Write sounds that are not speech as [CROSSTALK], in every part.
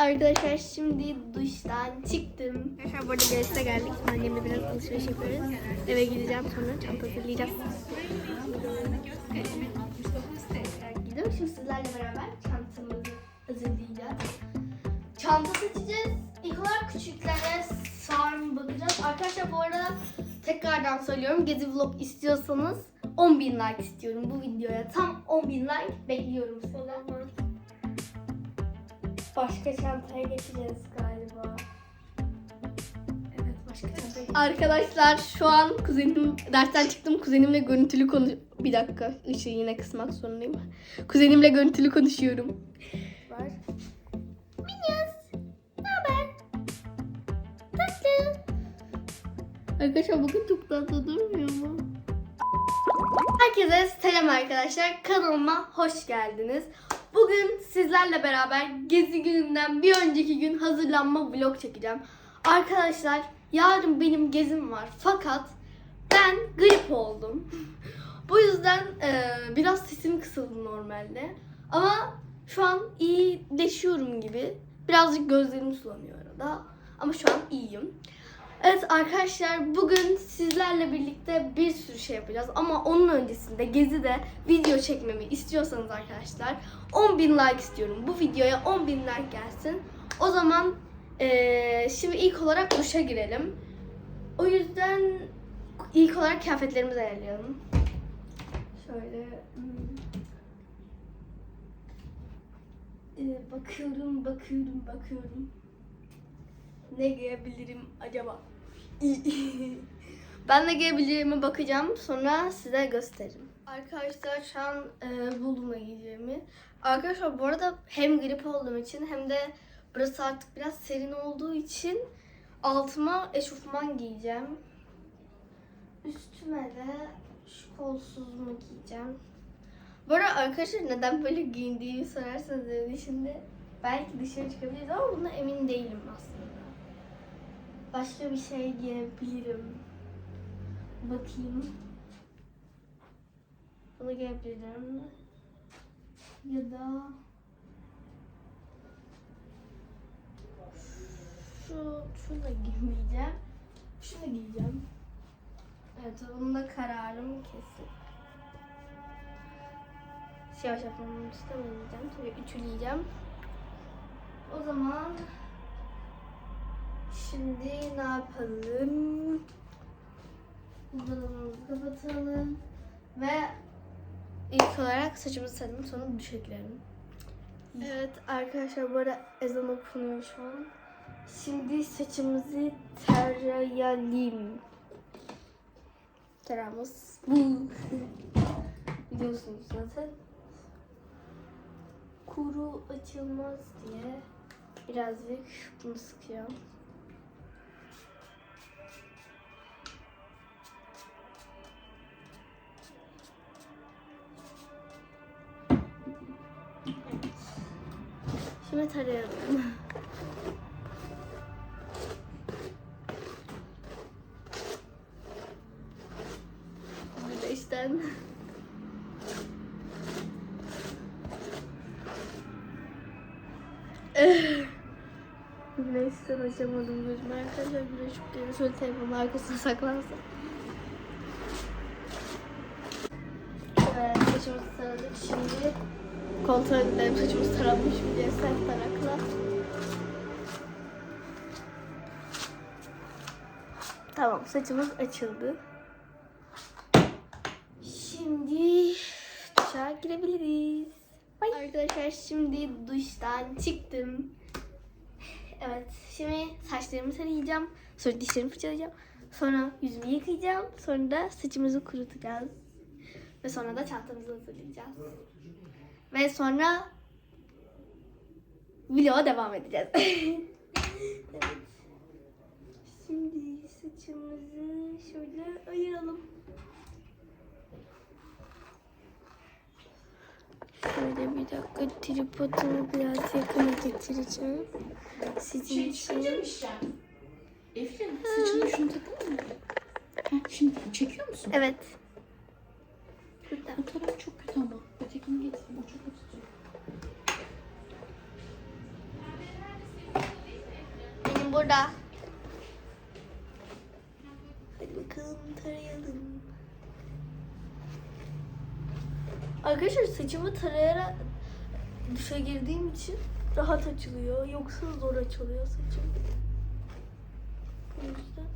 Arkadaşlar şimdi duştan çıktım. Arkadaşlar burada Grace'e geldik. Annemle biraz alışveriş yapıyoruz. Eve gideceğim sonra çanta hazırlayacağız. Gidiyorum şimdi sizlerle beraber çantamızı hazırlayacağız. Çanta seçeceğiz. İlk olarak küçüklere sağır mı bakacağız. Arkadaşlar bu arada tekrardan söylüyorum. Gezi vlog istiyorsanız 10.000 like istiyorum bu videoya. Tam 10.000 like bekliyorum sizden. Başka çantaya geçeceğiz galiba. Evet başka çantaya. Arkadaşlar şu an kuzenim dersten çıktım kuzenimle görüntülü konuş bir dakika ışığı yine kısmak zorundayım. Kuzenimle görüntülü konuşuyorum. Var. Minyas. Ne haber? Tatlı. Arkadaşlar bakın çok tatlı durmuyor mu? Herkese selam arkadaşlar. Kanalıma hoş geldiniz. Bugün sizlerle beraber gezi gününden bir önceki gün hazırlanma vlog çekeceğim. Arkadaşlar yarın benim gezim var. Fakat ben grip oldum. [LAUGHS] Bu yüzden e, biraz sesim kısıldı normalde. Ama şu an iyileşiyorum gibi. Birazcık gözlerim sulanıyor arada. Ama şu an iyiyim. Evet arkadaşlar bugün sizlerle birlikte bir sürü şey yapacağız. Ama onun öncesinde Gezi'de video çekmemi istiyorsanız arkadaşlar 10.000 like istiyorum. Bu videoya 10.000 like gelsin. O zaman eee, şimdi ilk olarak duşa girelim. O yüzden ilk olarak kıyafetlerimizi ayarlayalım. Şöyle hmm. Ee, bakıyorum, bakıyorum, bakıyorum. Ne giyebilirim acaba? [LAUGHS] ben ne giyebileceğime bakacağım. Sonra size gösteririm. Arkadaşlar şu an e, buldum ne giyeceğimi. Arkadaşlar bu arada hem grip olduğum için hem de burası artık biraz serin olduğu için altıma eşofman giyeceğim. Üstüme de şu kolsuzluğumu giyeceğim. Bu arada arkadaşlar neden böyle giyindiğimi sorarsanız içinde belki dışarı çıkabiliriz ama buna emin değilim aslında. Başka bir şey giyebilirim. Bakayım. Bunu giyebilirim. Ya da şu şunu da giymeyeceğim. Şunu giyeceğim. Evet, bunda kararım kesin. Yavaş yapmamı istemeyeceğim. Tabii ütüleyeceğim. O zaman şimdi ne yapalım? Buzdolabımızı kapatalım. Ve ilk olarak saçımızı saralım sonra duşa girelim. Evet arkadaşlar bu arada ezan okunuyor şu an. Şimdi saçımızı tarayalım. Taramız bu. [LAUGHS] Biliyorsunuz zaten. Kuru açılmaz diye birazcık bunu sıkıyorum. Şimdi tarayalım. [LAUGHS] Güneşten. [LAUGHS] Güneşten açamadım gözümü arkadaşlar. Güneş çok geliyor. Şöyle telefonun arkasına saklansın. Evet saçımızı taradık. Şimdi kontrol edelim saçımız taranmış mı diye sert tarakla. Tamam saçımız açıldı. Şimdi duşa girebiliriz. Bye. Arkadaşlar şimdi duştan çıktım. Evet şimdi saçlarımı tarayacağım. Sonra dişlerimi fırçalayacağım. Sonra yüzümü yıkayacağım. Sonra da saçımızı kurutacağız. Ve sonra da çantamızı hazırlayacağız. Ve sonra vloga devam edeceğiz. [LAUGHS] evet. Şimdi saçımızı şöyle ayıralım. Şöyle bir dakika tripodumu biraz yakına getireceğim. Sizin Şey için. Efrin saçına şunu takalım mı? Şimdi çekiyor musun? Evet. Burada. O taraf çok kötü ama. Ötekini getireyim o çok acıtıyor. Annem burada. Hadi bakalım tarayalım. Arkadaşlar saçımı tarayarak duşa girdiğim için rahat açılıyor. Yoksa zor açılıyor saçım. O yüzden.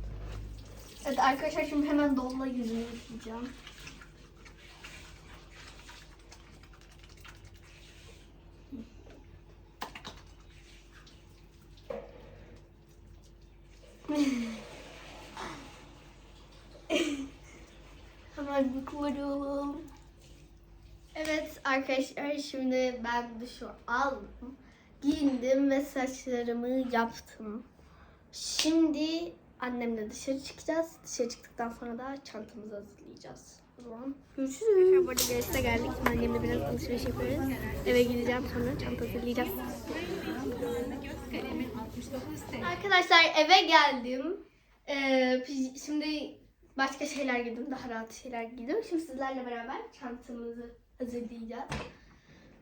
Evet arkadaşlar şimdi hemen donla yüzümü yıkayacağım. Hemen yıkıyorum. Evet arkadaşlar şimdi ben duşu aldım. Giyindim ve saçlarımı yaptım. Şimdi annemle dışarı çıkacağız. Dışarı çıktıktan sonra da çantamızı hazırlayacağız. O zaman görüşürüz. Burada Geres'e geldik. Annemle biraz alışveriş yapıyoruz. Eve gideceğim sonra çanta hazırlayacağız. Arkadaşlar eve geldim. Ee, şimdi başka şeyler giydim. Daha rahat şeyler giydim. Şimdi sizlerle beraber çantamızı hazırlayacağız.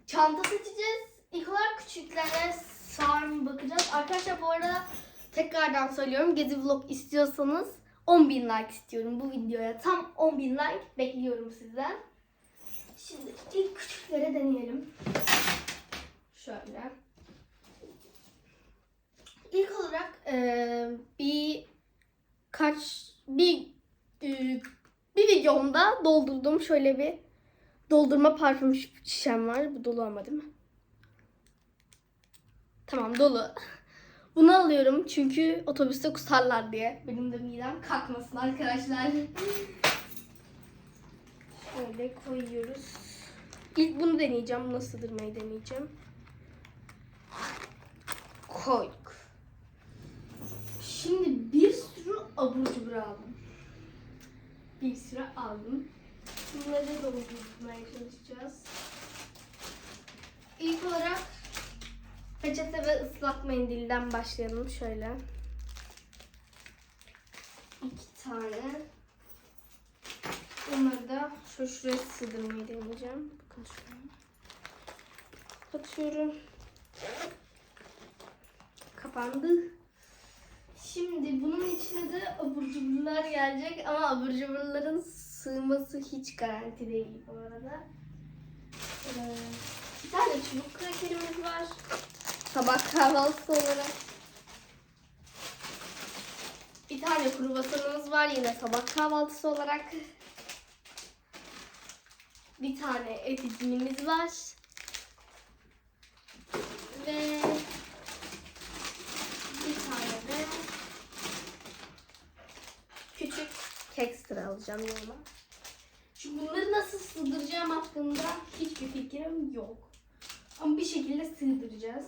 Çanta seçeceğiz. İlk olarak küçüklere sağır mı bakacağız. Arkadaşlar bu arada tekrardan söylüyorum. Gezi vlog istiyorsanız 10.000 like istiyorum bu videoya. Tam 10.000 like bekliyorum sizden. Şimdi ilk küçüklere deneyelim. Şöyle. İlk olarak eee, bir kaç bir eee, bir videomda doldurdum şöyle bir doldurma parfüm şişem var. Bu dolu ama değil mi? Tamam dolu. [LAUGHS] Bunu alıyorum çünkü otobüste kusarlar diye. Benim de midem kalkmasın arkadaşlar. Şöyle koyuyoruz. İlk bunu deneyeceğim. Nasıl sığdırmayı deneyeceğim. Koyduk. Şimdi bir sürü abur cubur aldım. Bir sürü aldım. Bunları doldurmaya çalışacağız. İlk olarak peçete ve ıslak mendilden başlayalım şöyle. İki tane. Bunları da şu şuraya sığdırmayı deneyeceğim. Bakın şuraya. Atıyorum. Kapandı. Şimdi bunun içine de abur cuburlar gelecek ama abur cuburların sığması hiç garanti değil bu arada. Ee, bir tane çubuk krakerimiz var. Sabah kahvaltısı olarak. Bir tane kruvasanımız var yine sabah kahvaltısı olarak. Bir tane et dilimimiz var. Ve bir tane de küçük kekstra alacağım yola. Şimdi bunları nasıl sığdıracağım hakkında hiçbir fikrim yok. Ama bir şekilde sığdıracağız.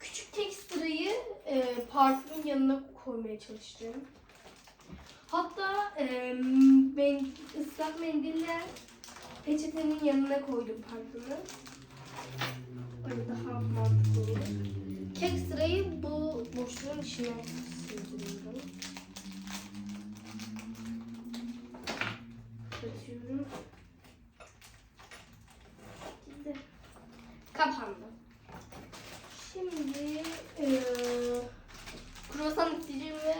Küçük tekstrayı e, parfümün yanına koymaya çalışacağım. Hatta e, ben ıslak mendille peçetenin yanına koydum parfümü. Öyle daha mantıklı olur. Kek sırayı bu boşluğun içine sığdırıyorum. Katıyorum. Gitti. Kapandı. Şimdi eee kruvasan isteyeceğim ve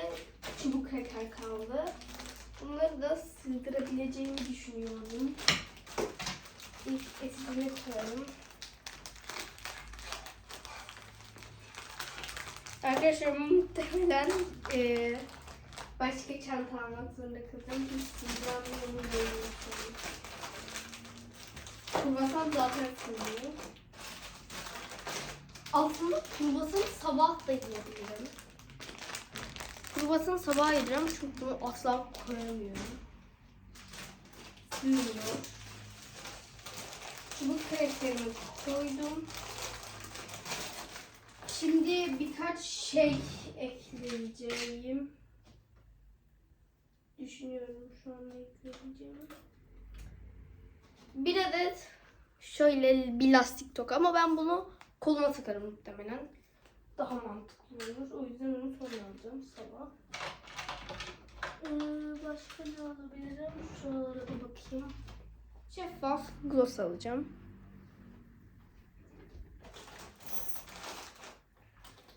çubuk kraker kaldı. Bunları da sığdırabileceğimi düşünüyorum. İlk etini koyalım. Arkadaşlar muhtemelen eee başka çanta almak zorunda kalacağım. Hiç sığdıramıyorum değil. Kruvasan zaten sığmıyor. Aslında kruvasanı sabah da yiyebilirim. Kruvasanı sabah yedirem çünkü bunu asla koyamıyorum. Sığmıyor. Çubuk krakerimi koydum. Şimdi birkaç şey ekleyeceğim. Düşünüyorum şu an ne ekleyeceğimi. Bir adet şöyle bir lastik toka ama ben bunu koluma takarım muhtemelen. Daha mantıklı olur. O yüzden onu sonra alacağım sabah. Ee, başka ne alabilirim? Şuralara da bakayım. Şeffaf gloss alacağım.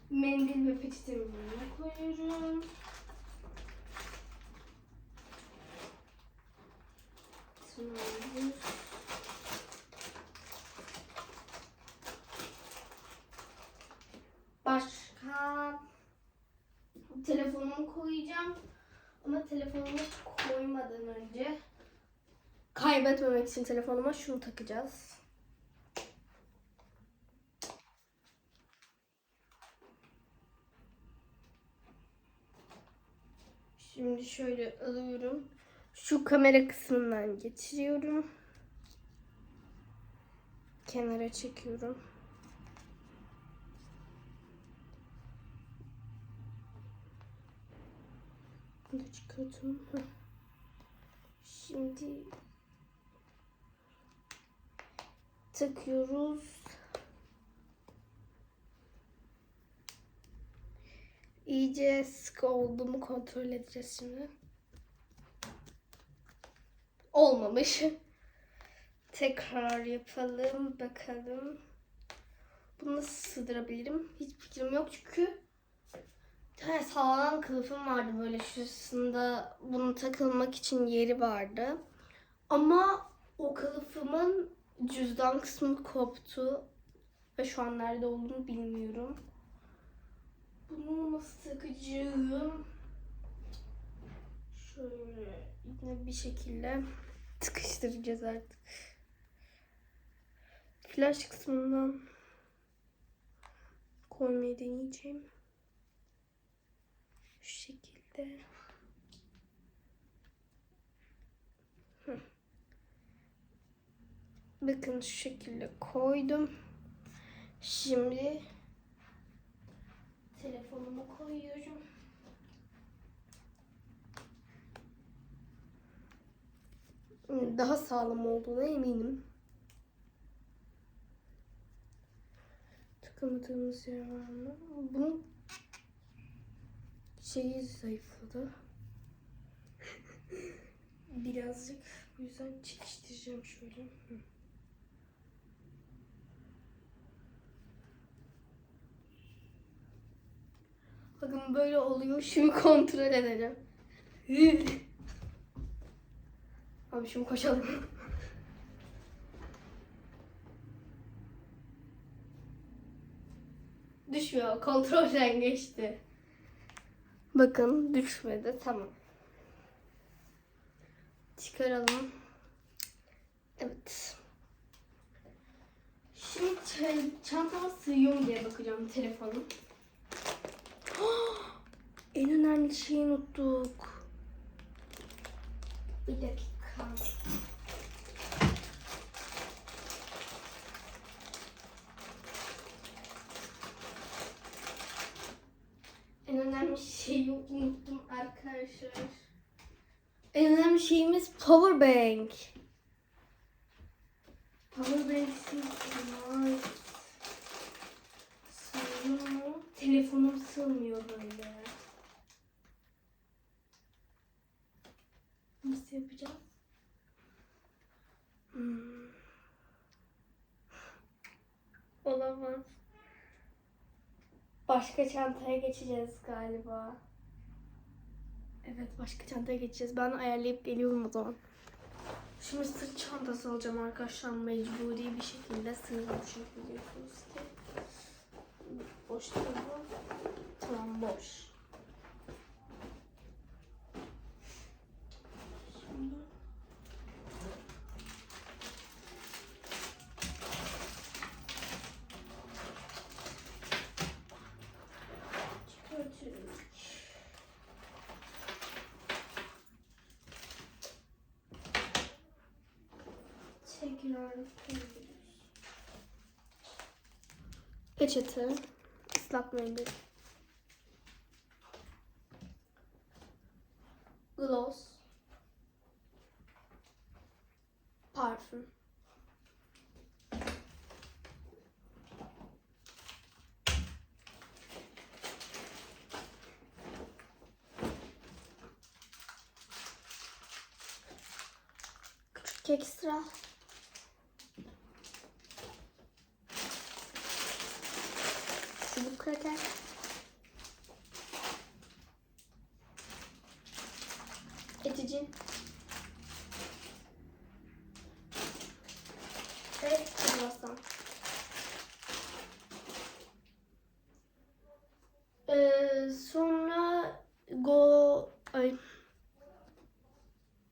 Mendil ve peçetemi koyuyorum. Sonra Başka telefonumu koyacağım. Ama telefonumu koymadan önce kaybetmemek için telefonuma şunu takacağız. Şimdi şöyle alıyorum. Şu kamera kısmından geçiriyorum. Kenara çekiyorum. Bunu da. Heh. Şimdi takıyoruz. İyice sıkı oldu mu kontrol edeceğiz şimdi. Olmamış. Tekrar yapalım bakalım. Bunu nasıl sığdırabilirim? Hiç fikrim yok çünkü bir tane sağlam kılıfım vardı böyle şurasında bunun takılmak için yeri vardı. Ama o kılıfımın cüzdan kısmı koptu ve şu an nerede olduğunu bilmiyorum. Bunu nasıl takacağım? Şöyle yine bir şekilde tıkıştıracağız artık. Flash kısmından koymayı deneyeceğim. Şu şekilde. Bakın şu şekilde koydum. Şimdi telefonumu koyuyorum. Daha sağlam olduğuna eminim. Tıkamadığımız yer var mı? Bunun şeyi zayıfladı. [LAUGHS] Birazcık. Bu yüzden çekiştireceğim şöyle. Hı. Bakın böyle oluyor. Şimdi kontrol edelim. [LAUGHS] Şimdi koşalım. Düşmüyor. Kontrolden geçti. Bakın düşmedi. Tamam. Çıkaralım. Evet. Şimdi çantama sığıyor mu diye bakacağım telefonum. [GASPS] en önemli şeyi unuttuk. Bir dakika. En önemli şeyi unuttum arkadaşlar. En önemli şeyimiz power bank. Power bank sığmaz. Sığıyor mu? Telefonum sığmıyor böyle. Nasıl yapacağız? Hmm. Olamaz. Başka çantaya geçeceğiz galiba. Evet başka çantaya geçeceğiz. Ben ayarlayıp geliyorum o zaman. Şimdi sırt çantası alacağım arkadaşlar mecburi bir şekilde sığmamışım biliyorsunuz ki. Boş değil bu. Tamam boş. Şimdi çıkartıyorum. Tekrar koyuyoruz. Peçete, ıslak mendil. Gloss. Parfüm. Küçük ekstra. kadar. Edici. Ve ee, sonra go... Ay.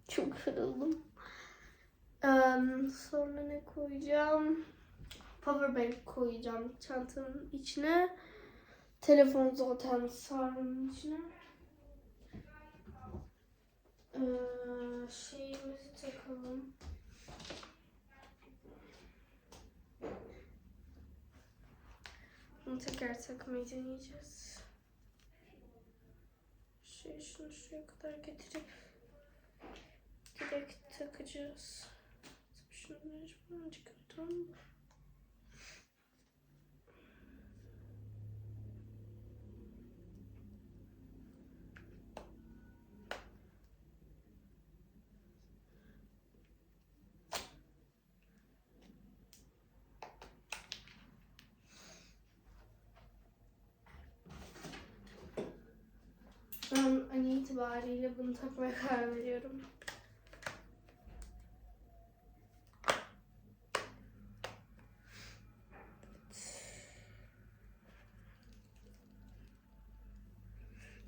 Çok kırıldım. Sonra ne koyacağım? Powerbank koyacağım çantanın içine. Telefon zaten içine. Ee, şeyimizi takalım. Bunu tekrar takmayı deneyeceğiz. Şey, şunu şuraya kadar getirip direkt takacağız. Şunu mecburen çıkartalım. Ben an itibariyle bunu takmaya karar veriyorum.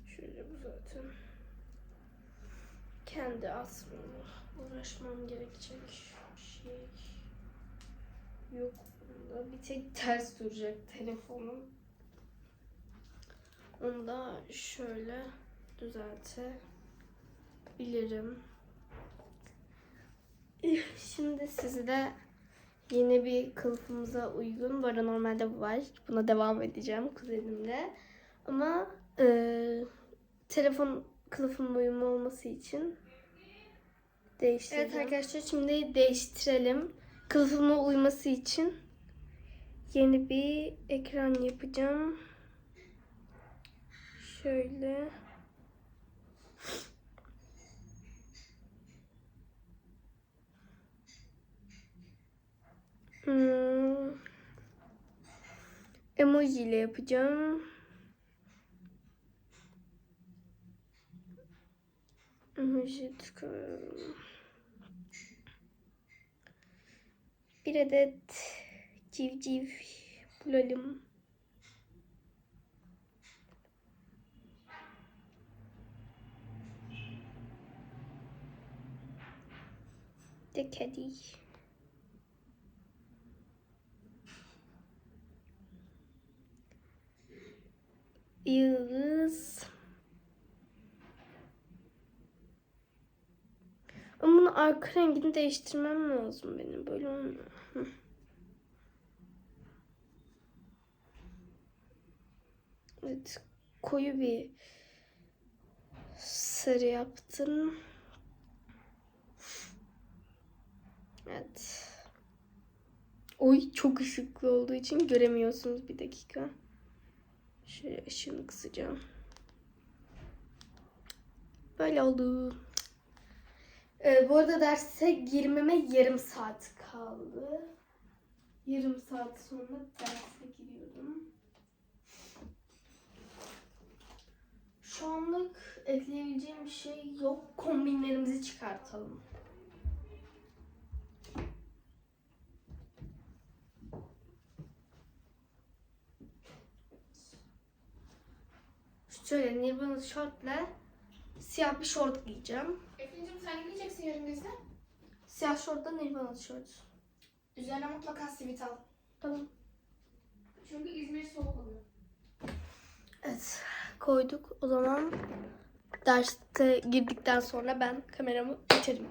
Şöyle bu zaten. Kendi asmamla uğraşmam gerekecek şey yok. Bunda bir tek ters duracak telefonum. Onu da şöyle düzeltebilirim. [LAUGHS] Şimdi sizi de yeni bir kılıfımıza uygun. Bu arada normalde bu var. Buna devam edeceğim kuzenimle. Ama e, telefon kılıfımla uyumlu olması için değiştireceğim. Evet arkadaşlar şimdi değiştirelim. Kılıfıma uyması için yeni bir ekran yapacağım. Şöyle. Hmm. Emoji ile yapacağım. Emoji tıkıyorum. Bir adet civciv bulalım. The caddy. Yıldız. Ama bunun arka rengini değiştirmem lazım benim. Böyle olmuyor. Evet. Koyu bir sarı yaptım. Evet. Oy çok ışıklı olduğu için göremiyorsunuz bir dakika. Şöyle ışığını kısacağım. Böyle oldu. Ee, bu arada derse girmeme yarım saat kaldı. Yarım saat sonra derse giriyorum. Şu anlık ekleyebileceğim bir şey yok. Kombinlerimizi çıkartalım. Şöyle Nirvana şortla siyah bir şort giyeceğim. Efendim sen ne giyeceksin yarın bizde? Siyah şortla Nirvana şort. Üzerine mutlaka sivit al. Tamam. Çünkü İzmir soğuk oluyor. Evet koyduk. O zaman derste girdikten sonra ben kameramı açarım.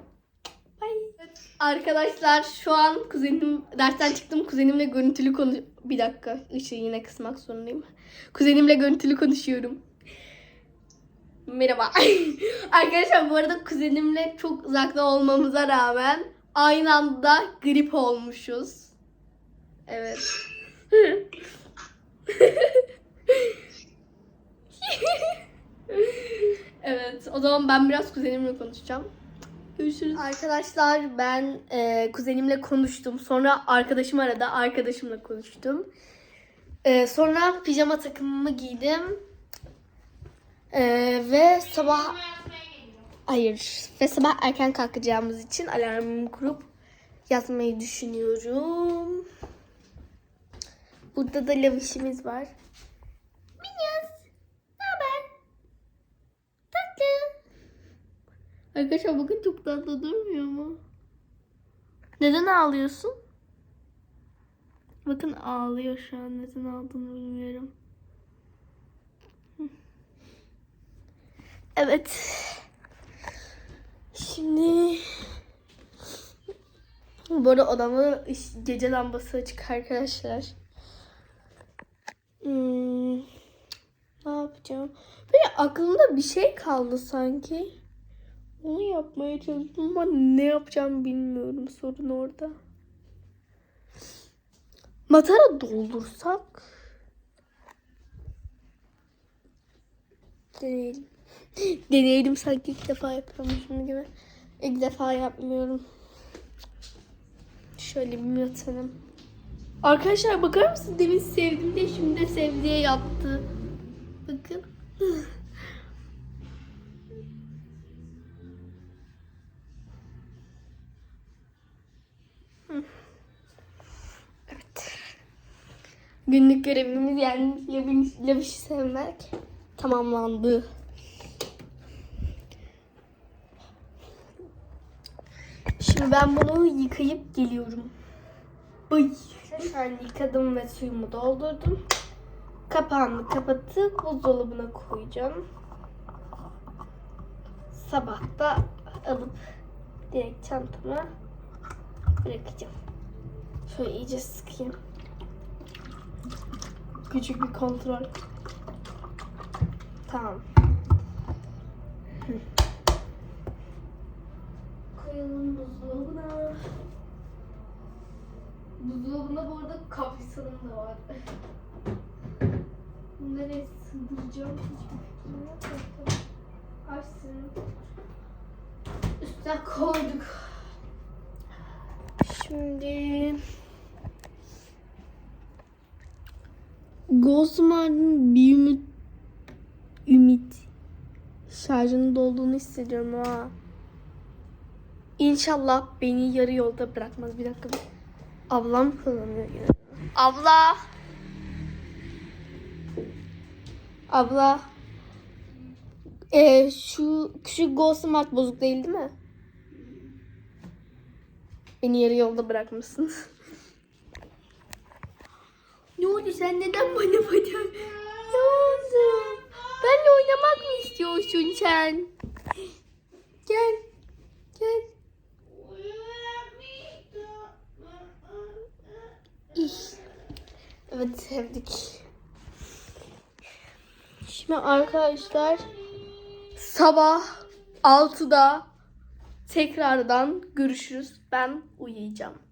Bye. Arkadaşlar şu an kuzenim dersten çıktım kuzenimle görüntülü konuş... Bir dakika ışığı yine kısmak zorundayım. Kuzenimle görüntülü konuşuyorum. Merhaba. [LAUGHS] Arkadaşlar bu arada kuzenimle çok uzakta olmamıza rağmen aynı anda grip olmuşuz. Evet. [LAUGHS] evet, o zaman ben biraz kuzenimle konuşacağım. Görüşürüz. Arkadaşlar ben e, kuzenimle konuştum. Sonra arkadaşım aradı. Arkadaşımla konuştum. E, sonra pijama takımımı giydim. Ee, ve sabah hayır ve sabah erken kalkacağımız için alarmımı kurup yatmayı düşünüyorum. Burada da lavişimiz var. Minyas. Ne haber? Tatlı. Arkadaşlar bugün çok tatlı durmuyor mu? Neden ağlıyorsun? Bakın ağlıyor şu an. Neden ağladığını bilmiyorum. Evet. Şimdi bu arada odamda iş- gece lambası açık arkadaşlar. Hmm, ne yapacağım? Böyle aklımda bir şey kaldı sanki. Onu yapmaya çalıştım ama ne yapacağım bilmiyorum. Sorun orada. Matara doldursak. Deneyelim. [LAUGHS] Deneyelim sanki ilk defa yapıyormuşum gibi. İlk defa yapmıyorum. Şöyle bir yatalım. Arkadaşlar bakar mısın? Demin sevdim diye şimdi de sevdiye yattı. Bakın. [LAUGHS] Evet. Günlük görevimiz yani laviş, sevmek tamamlandı. Ben bunu yıkayıp geliyorum. Ay. An yıkadım ve suyumu doldurdum. Kapağını kapatıp buzdolabına koyacağım. Sabah da alıp direkt çantama bırakacağım. Şöyle iyice sıkayım. Küçük bir kontrol. Tamam. Koyalım buzdolabına. Buzdolabında bu arada kaprisanım da var. Bunu nereye sığdıracağım hiçbir fikrim yok. Açsın. Üstüne koyduk. Şimdi Ghostmar'ın bir ümit ümit şarjının dolduğunu hissediyorum ha. İnşallah beni yarı yolda bırakmaz. Bir dakika. Ablam kullanıyor yine. Abla. Abla. Ee, şu küçük Ghost Smart bozuk değil değil mi? Beni yarı yolda bırakmışsın. ne oldu sen neden bana bacak? Ne oldu? Benle oynamak mı istiyorsun sen? Gel. Gel. Evet sevdik. Şimdi arkadaşlar sabah 6'da tekrardan görüşürüz. Ben uyuyacağım.